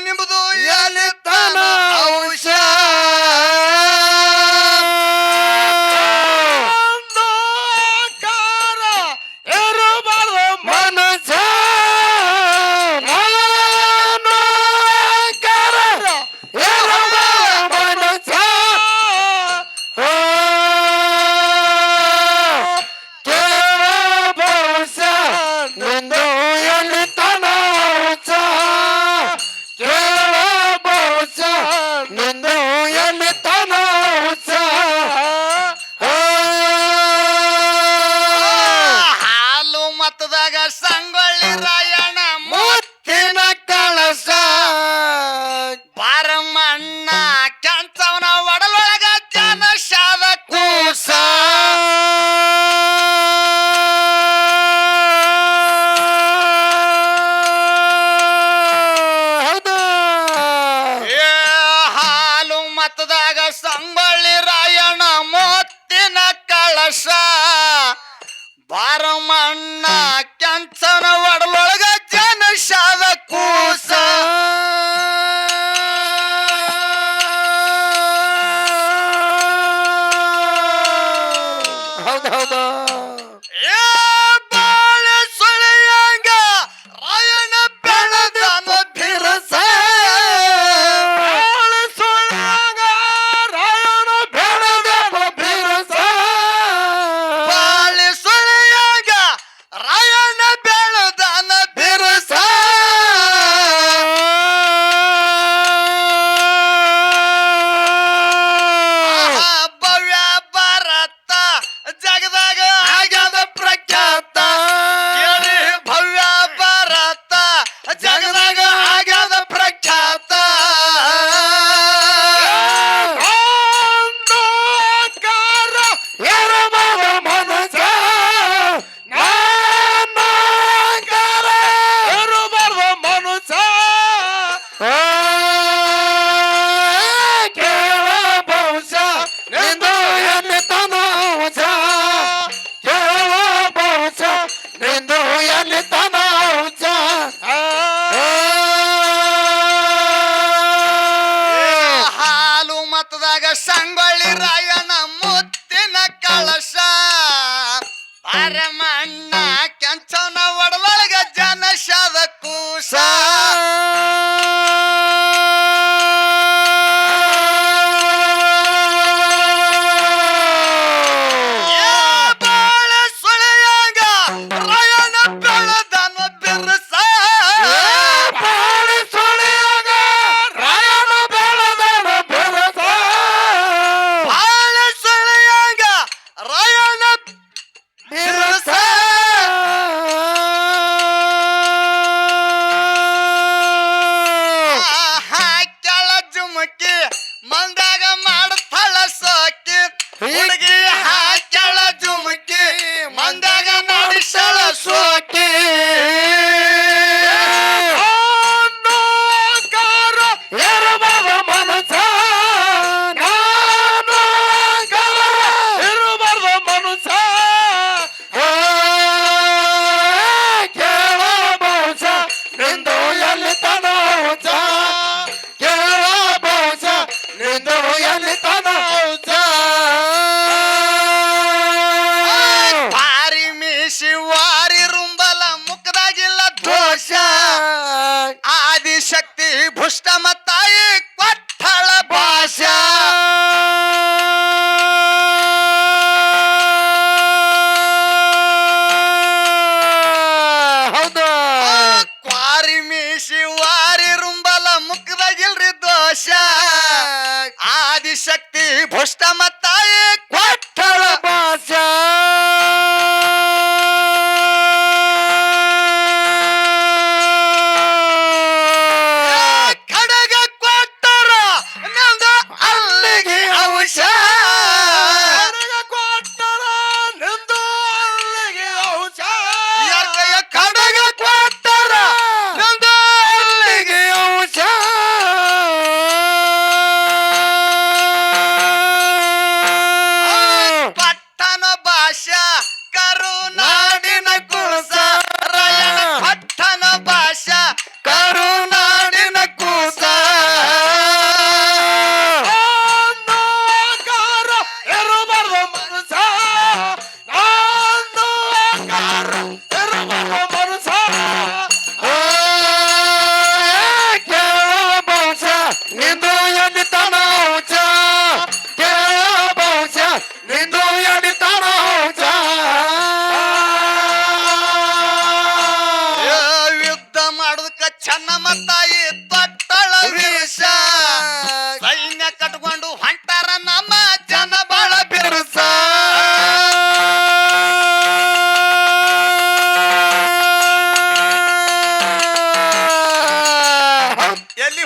ನಿಮ್ಮದು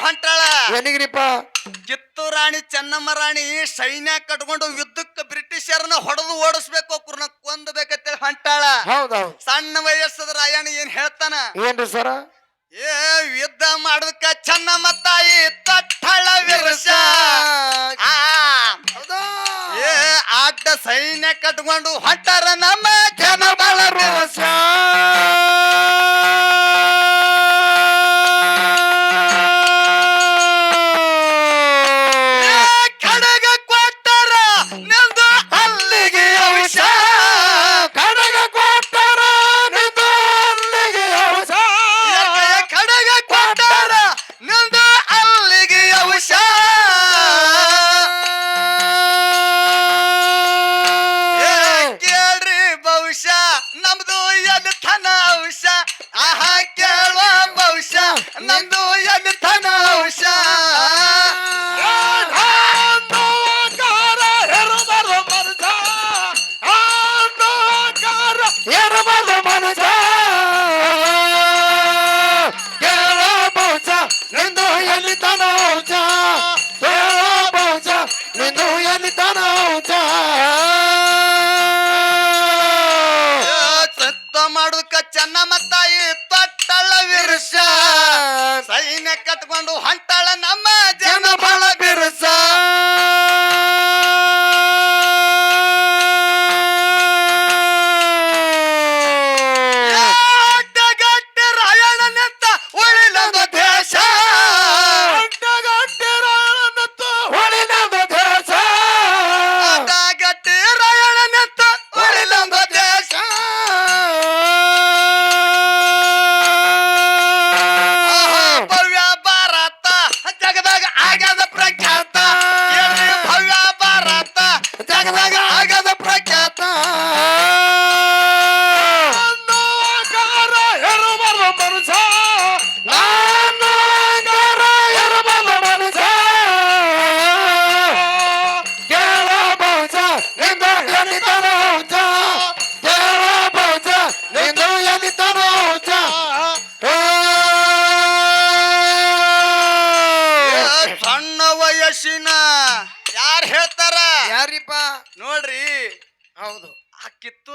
ಹೊಂಟಾಳ ಎಲ್ಲಿಗ್ರಿಪ್ಪ ಕಿತ್ತೂರಾಣಿ ಚೆನ್ನಮ್ಮ ರಾಣಿ ಸೈನ್ಯ ಕಟ್ಕೊಂಡು ಯುದ್ಧಕ್ಕೆ ಬ್ರಿಟಿಷರನ್ನ ಹೊಡೆದು ಓಡಿಸ್ಬೇಕು ಅವ್ರನ್ನ ಕೊಂದಬೇಕಂತೇಳಿ ಹೊಂಟಾಳ ಸಣ್ಣ ವಯಸ್ಸದ ರಾಯಣ್ಣ ಏನ್ ಹೇಳ್ತಾನ? ಏನ್ರಿ ಸರ? ಏ ಯುದ್ಧ ಮಾಡದಕ್ಕ ಚೆನ್ನಮ್ಮ ತಾಯಿ ತಟ್ಟಳ ವಿರಸ. ಏ ಆಟ ಸೈನ್ಯ ಕಟ್ಕೊಂಡು ಹೊಂಟಾರ ನಮ್ಮ ಜನ ತನ ಔಷ ಸತ್ತ ಮಾಡುದಕ್ಕ ಚೆನ್ನ ಮತ್ತಾಯಿ ತಟ್ಟಳ ವಿರುಷ. ಸೈನ್ಯ ಕಟ್ಕೊಂಡು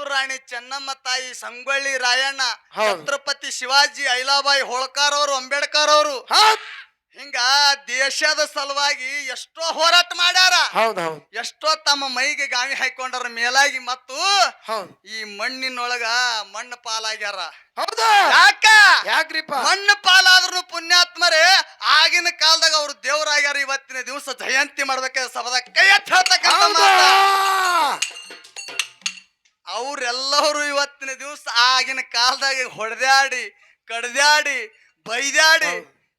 ರಾಣಿ ಚೆನ್ನಮ್ಮ ತಾಯಿ ಸಂಗೊಳ್ಳಿ ರಾಯಣ್ಣ ಹೌದು. ಛತ್ರಪತಿ ಶಿವಾಜಿ ಐಲಾಬಾಯಿ ಹೋಳ್ಕರ್ ಅವರು ಅಂಬೇಡ್ಕರ್ ಅವರು. ಹೌದ್. ಹಿಂಗ ದೇಶದ ಸಲುವಾಗಿ ಎಷ್ಟೋ ಹೋರಾಟ ಮಾಡ್ಯಾರ. ಹೌದ್ ಹೌದ್. ಎಷ್ಟೋ ತಮ್ಮ ಮೈಗೆ ಗಾವಿ ಹಾಕೊಂಡ್ರ ಮೇಲಾಗಿ ಮತ್ತು ಹೌದ್. ಈ ಮಣ್ಣಿನೊಳಗ ಮಣ್ಣು ಪಾಲಾಗ್ಯಾರ. ಹೌದು. ಯಾಕ? ಯಾಕ್ರಿಪ್ಪ? ಮಣ್ಣು ಪಾಲಾದ್ರೂ ಪುಣ್ಯಾತ್ಮರೇ ಆಗಿನ ಕಾಲದಾಗ ಅವ್ರು ದೇವರಾಗ್ಯಾರ. ಇವತ್ತಿನ ದಿವಸ ಜಯಂತಿ ಮಾಡ್ಬೇಕಾದ್ರೆ ಸಭದ ಕೈ ಹತ್ತ ಹೇಳ್ತಕ್ಕಂಥ ಹೌದಾ. ಮಾತ. ಅವ್ರೆಲ್ಲರೂ ಇವತ್ತಿನ ದಿವಸ ಆಗಿನ ಕಾಲದಾಗ ಹೊಡೆದಾಡಿ ಕಡ್ದಾಡಿ ಬೈದಾಡಿ.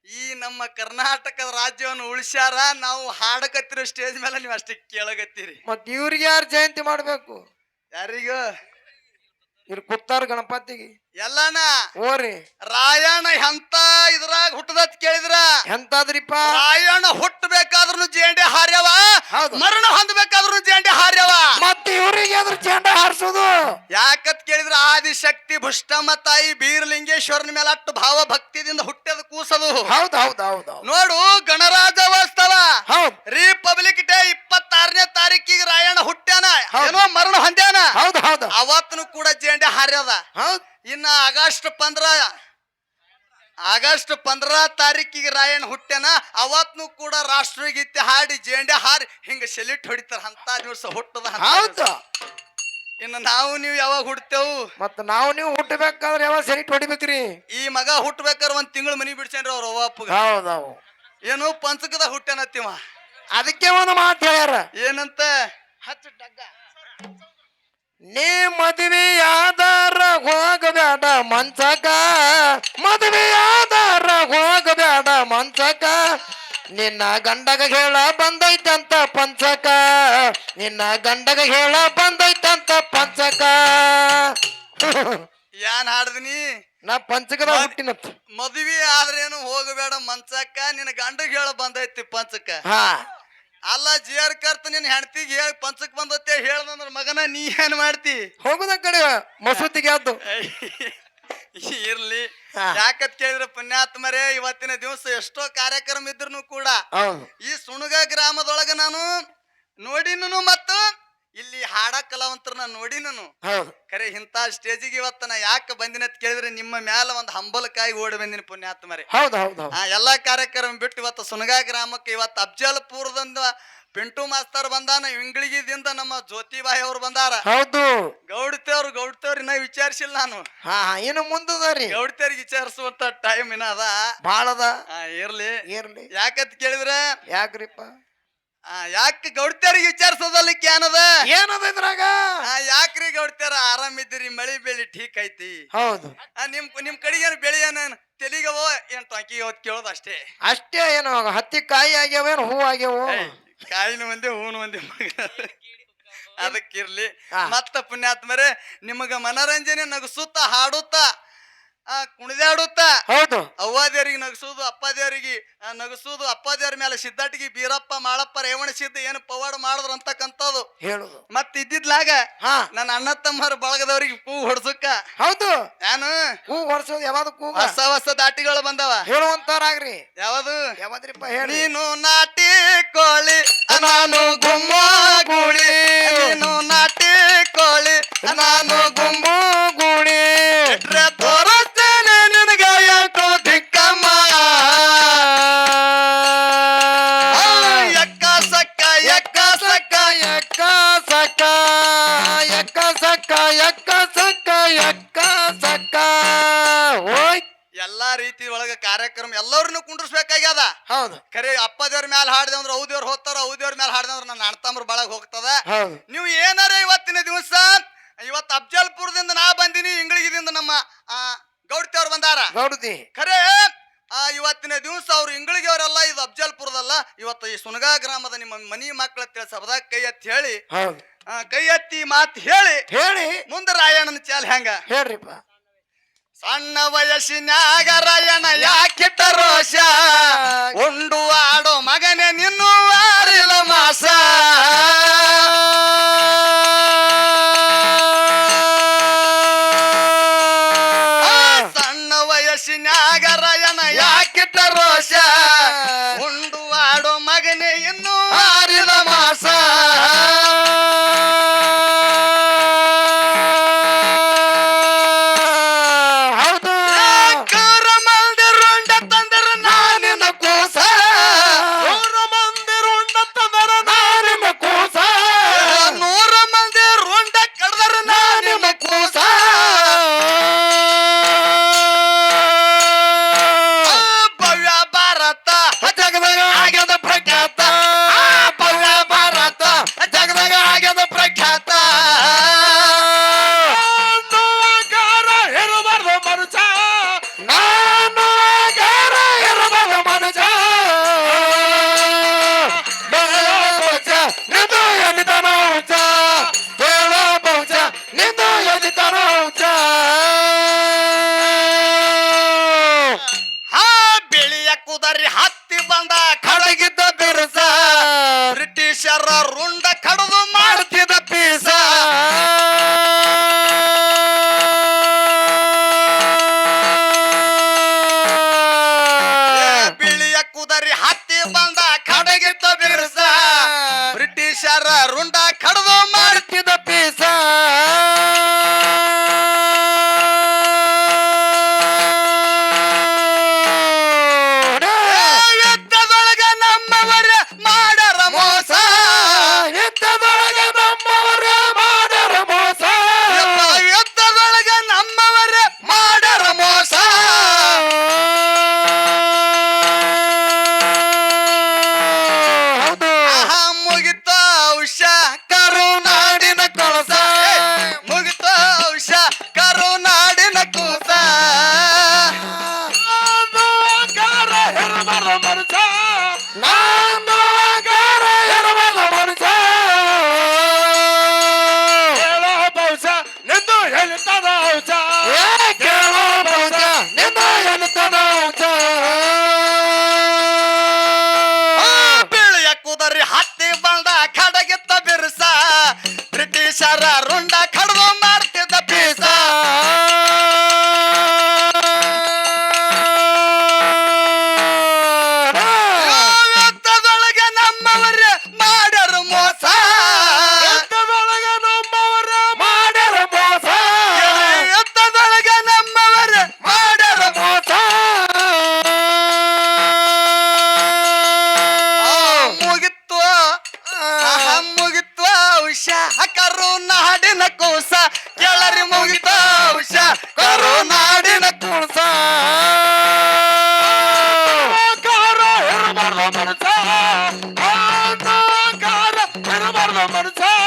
ಈ ನಮ್ಮ ಕರ್ನಾಟಕದ ರಾಜ್ಯವನ್ನು ಉಳಿಸ್ಯಾರ. ನಾವು ಹಾಡಕತ್ತಿರೋ ಸ್ಟೇಜ್ ಮೇಲೆ ನೀವು ಅಷ್ಟೇ ಕೇಳಗತ್ತೀರಿ ಮತ್ತೆ ಇವ್ರಿಗೆ ಯಾರು ಜಯಂತಿ ಮಾಡಬೇಕು? ಯಾರಿಗ? ಇವ್ರು ಕುತ್ತಾರ ಗಣಪತಿಗೆ. ಎಲ್ಲಾನ? ಓರಿ ರಾಯಣ್ಣ ಎಂತ ಇದ್ರಾಗ ಹುಟ್ಟದತ್ ಕೇಳಿದ್ರ? ಎಂತಾದ್ರಿಪ್ಪ? ರಾಯಣ್ಣ ಹುಟ್ಟಬೇಕಾದ್ರೂ ಜೇಂಡೆ ಹಾರ್ಯವ. ಮರಣ ಹೊಂದಬೇಕಾದ್ರೂ ಜೇಂಡೆ ಹಾರ್ಯವ. ಮತ್ತೆ ಇವ್ರಿಗೆ ಅದ್ರ ಜೇಂಡೆ ಹಾರಿಸೋದು? ಯಾಕತ್ ಕೇಳಿದ್ರ ಆದಿಶಕ್ತಿ ಭುಷ್ಟಮ್ಮ ತಾಯಿ ಬೀರಲಿಂಗೇಶ್ವರನ ಮೇಲೆ ಅಟ್ಟು ಭಾವ ಭಕ್ತಿದಿಂದ ಹುಟ್ಟದ ಕೂಸದು. ಹೌದ್ ಹೌದ್ ಹೌದ್ ಹೌದ್. ನೋಡು ಗಣರಾಜ್ಯೋತ್ಸವ. ಹೌದ್. ರಿಪಬ್ಲಿಕ್ ಡೇ ಇಪ್ಪತ್ತಾರನೇ ತಾರೀಕಿಗೆ ರಾಯಣ್ಣ ಹುಟ್ಟ್ಯಾನ? ಏನೋ ಮರಣ ಹೊಂದ್ಯಾನ? ಹೌದು ಹೌದು. ಅವತ್ತನು ಕೂಡ ಜೇಂಡೆ ಹಾರ್ಯದ. ಹೌದು. ಇನ್ನ ಆಗಸ್ಟ್ ಪಂದ್ರ ಆಗಸ್ಟ್ ಪಂದ್ರ ತಾರೀಕಿಗೆ ರಾಯಣ್ಣ ಹುಟ್ಟ್ಯಾನ? ಅವತ್ನು ಕೂಡ ರಾಷ್ಟ್ರಗೀತೆ ಹಾಡಿ ಜೇಂಡೆ ಹಾರಿ ಹಿಂಗ ಸೆಲ್ಯೂಟ್ ಹೊಡಿತಾರ ಅಂತ ದಿವಸ ಹುಟ್ಟದ ಹೌದು. ಇನ್ನು ನಾವು ನೀವು ಯಾವಾಗ ಹುಡ್ತೇವು ಮತ್ತೆ ನಾವು ನೀವು ಹುಟ್ಟಬೇಕಾದ್ರೆ ಯಾವಾಗ ಸರಿ ಹೊಡಿಬೇಕ್ರಿ? ಈ ಮಗ ಹುಟ್ಟಬೇಕಾದ್ರೆ ಒಂದ್ ತಿಂಗಳು ಮನಿ ಬಿಡ್ಸೇನ್ರಿ ಅವ್ರ ಅವ್ವ ಅಪ್ಪಗ. ಹೌದ್ ಹೌದ್. ಏನು ಪಂಚಕದ ಹುಟ್ಟ್ಯಾನತ್ತಿವ. ಅದಕ್ಕೆ ಒಂದು ಮಾತು ಹೇಳ್ಯಾರ. ಏನಂತ? ಹತ್ತು ಡಗ್ಗ. ನೀ ಮದುವೆಯಾದಾರ ಹೋಗಬೇಡ ಮಂಚಕ. ಮದುವೆಯಾದಾರ ಹೋಗಬೇಡ ಮಂಚಕ. ನಿನ್ನ ಗಂಡಗ ಹೇಳ ಬಂದೈತಂತ ಪಂಚಕ. ನಿನ್ನ ಗಂಡಗ ಹೇಳ ಬಂದೈತಂತ ಪಂಚಕ. ಏನ್ ಹಾಡಿದ್ನಿ ನಾ? ಪಂಚಕದ ಹುಟ್ಟಿನತ್ ಮದುವೆ ಆದ್ರೇನು ಹೋಗಬೇಡ ಮಂಚಕ್ಕ ನಿನ್ನ ಗಂಡಗ ಹೇಳ ಬಂದೈತಿ ಪಂಚಕ. ಹಾ. ಅಲ್ಲ ಜಿಯರ್ ಕರ್ತ ನಿನ್ ಹೆಂಡತಿಗೆ ಹೇಳಿ ಪಂಚಕ್ ಬಂದತ್ತೆ ಹೇಳ್ದಂದ್ರ ಮಗನ ನೀ ಏನ್ ಮಾಡ್ತಿ? ಹೋಗುದ ಕಡೆ ಮಸೂತಿಗೆ ಅದು ಇರ್ಲಿ. ಯಾಕತ್ ಕೇಳಿದ್ರೆ ಪುಣ್ಯಾತ್ಮರೇ ಇವತ್ತಿನ ದಿವಸ ಎಷ್ಟೋ ಕಾರ್ಯಕ್ರಮ ಇದ್ರು ಕೂಡ ಈ ಸುಣಗ ಗ್ರಾಮದೊಳಗ ನಾನು ನೋಡಿನೂ ಮತ್ತು ಇಲ್ಲಿ ಹಾಡ ಕಲಾವಂತರನ್ನ ನೋಡಿನನು. ಹೌದು. ಖರೆ ಇಂಥ ಸ್ಟೇಜಿಗೆ ಇವತ್ತ ನಾ ಯಾಕೆ ಬಂದಿನ ಅಂತ ಕೇಳಿದ್ರೆ ನಿಮ್ಮ ಮ್ಯಾಲ ಒಂದು ಹಂಬಲಕಾಯಿ ಓಡಿ ಬಂದಿನ ಪುಣ್ಯಾತ್ಮರೇ. ಹೌದು ಹೌದು ಹೌದು. ಆ ಎಲ್ಲಾ ಕಾರ್ಯಕ್ರಮ ಬಿಟ್ಟು ಇವತ್ತು ಸುನಗಾ ಗ್ರಾಮಕ್ಕೆ ಇವತ್ತು ಅಫ್ಜಲ್ಪುರದಿಂದ ಪಿಂಟು ಮಾಸ್ತರ್ ಬಂದಾನ ಇಂಗ್ಳಿಗಿದಿಂದ ನಮ್ಮ ಜ್ಯೋತಿಬಾಯಿ ಅವ್ರು ಬಂದಾರ. ಹೌದು. ಗೌಡ್ತೇವ್ರು ಗೌಡ್ತೇವ್ರು ಇನ್ನ ವಿಚಾರಿಸಿಲ್ಲ ನಾನು. ಹಾ ಹಾ ಇನ್ನು ಗೌಡ್ತೇವ್ರಿಗೆ ವಿಚಾರಿಸುವಂತ ಟೈಮ್ ಇನ್ನ ಅದ. ಬಾಳದ. ಆ, ಇರ್ಲಿ. ಇರ್ಲಿ. ಯಾಕಂತ ಕೇಳಿದ್ರ ಯಾಕ್ರಿಪ್ಪ? ಯಾಕೆ ಗೌಡ್ತಿಯರಿಗೆ ವಿಚಾರಿಸೋದಲ್ಲಿಕ್ಕೆ ಏನದ ಏನದ ಇದ್ರಾಗ? ಆ, ಯಾಕ್ರಿ ಆರಾಮ ಆರಾಮಿದ್ದೀರಿ ಮಳಿ ಬೆಳಿ ಠೀಕ್ ಐತಿ. ಹೌದು. ಆ, ನಿಮ್ ನಿಮ್ ಕಡೆಗೆ ಏನು ಬೆಳಿ ಏನ ತೆಲಿಗವೋ? ಏನ್ ಟೊಂಕಿ ಅವತ್ ಕೇಳೋದು ಅಷ್ಟೇ. ಅಷ್ಟೇ ಏನು ಹತ್ತಿ ಕಾಯಿ ಆಗ್ಯಾವೇನು ಹೂ ಆಗ್ಯಾವು? ಏಯ್, ಕಾಯಿನ ಒಂದೇ ಹೂನು ಒಂದೇ ಮಗ. ಅದಕ್ಕಿರ್ಲಿ. ಹಾ. ಮತ್ತ ಪುಣ್ಯಾತ್ಮರೇ ನಿಮಗ ಮನರಂಜನೆ ನಗಸುತ್ತ ಹಾಡುತ್ತ. ಆ ಕುಣಿದಾಡುತ್ತ? ಹೌದು. ಅವ್ವಾದೇವ್ರಿಗೆ ನಗಸುದು ಅಪ್ಪಾದೇವ್ರಿಗೆ ನಗಸೋದು ಅಪ್ಪಾದೇವ್ರ ಮೇಲೆ ಸಿದ್ಧಾಟಿಗೆ ಬೀರಪ್ಪ ಮಾಳಪ್ಪ ರೇವಣ ಸಿದ್ಧ ಏನು ಪವಾಡ ಮಾಡಿದ್ರು ಅಂತಕ್ಕಂಥದ್ದು. ಹೇಳುದು. ಮತ್ ಇದ್ದಿದ್ಲಾಗ ಹಾ. ನನ್ನ ಅಣ್ಣ ತಮ್ಮರ ಬಳಗದವ್ರಿಗೆ ಹೂ ಹೊಡ್ಸಕ್ಕ. ಹೌದು. ನಾನು ಹೂ ಹೊಡ್ಸೋದು ಯಾವ್ದು ಕೂಗ? ಹೊಸ ಹೊಸ ದಾಟಿಗಳು ಬಂದವ. ಹೇಳುವಂತಾರಾಗ್ರಿ ಯಾವ್ದು? ಯಾವ್ದ್ರಿಪ್ಪ ಹೇಳಿ. ನೀನು ನಾಟಿ ಕೋಳಿ ನಾನು ಗುಮ್ಮ ಗುಳಿ. ನೀನು ನಾಟಿ ಕೋಳಿ ನಾನು ಗುಮ್ಮ ಗುಂಬು ಗೂಡಿ ಸಕ್ಕ ಎಕ್ಕ ಸಕ್ಕ ಎಕ್ಕ ಸಕ್ಕ ಎಕ್ಕ ಸಕ್ಕ ಓಯ್. ಎಲ್ಲಾ ರೀತಿ ಒಳಗ ಕಾರ್ಯಕ್ರಮ ಎಲ್ಲರನ್ನು ಕುಂಡ್ರಿಸ್ಬೇಕಾಗ್ಯದ. ಹೌದು. ಖರೆ ಅಪ್ಪ ದೇವ್ರ ಮೇಲೆ ಹಾಡಿದೆ ಅಂದ್ರೆ ಅವು ದೇವ್ರ ಹೋಗ್ತಾರ ಅವು ದೇವ್ರ ಮೇಲೆ ಹಾಡಿದೆ ಅಂದ್ರೆ ನನ್ನ ಅಣ್ತಮ್ಮರ ಬಳಗ ಹೋಗ್ತದ. ಹೌದು. ನೀವು ಏನಾರ ಇವತ್ತಿನ ದಿವಸ ಇವತ್ತು ಅಫ್ಜಲ್ಪುರದಿಂದ ನಾ ಬಂದಿನಿ ಇಂಗಳಿಗಿದಿಂದ ನಮ್ಮ ಆ, ಗೌಡ್ತಿಯವ್ರು ಬಂದಾರ. ಗೌಡತಿ. ಖರೆ ಆ ಇವತ್ತಿನ ದಿವಸ ಅವ್ರು ಇಂಗಳಿಗೆ ಅವರೆಲ್ಲ ಇದು ಅಫ್ಜಲ್ಪುರದಲ್ಲ ಇವತ್ತು ಈ ಸುನಗಾ ಗ್ರಾಮದ ನಿಮ್ಮ ಮನಿ ಮಕ್ಕಳ ತೇಳಿ ಸಬದಾಗ ಕೈ ಎತ್ತಿ ಹೇಳಿ ಹೌದು. ಆ, ಕೈ ಎತ್ತಿ ಮಾತು ಹೇಳಿ ಹೇಳಿ. ಮುಂದೆ ರಾಯಣ್ಣನ ಚಾಲ ಹೆಂಗ? ಹೇಳ್ರಿಪ್ಪ. ಸಣ್ಣ ವಯಸ್ಸಿನ್ಯಾಗ ರಾಯಣ್ಣ ಯಾಕಿಟ್ಟ ರೋಷ? ಉಂಡು I'm gonna tell.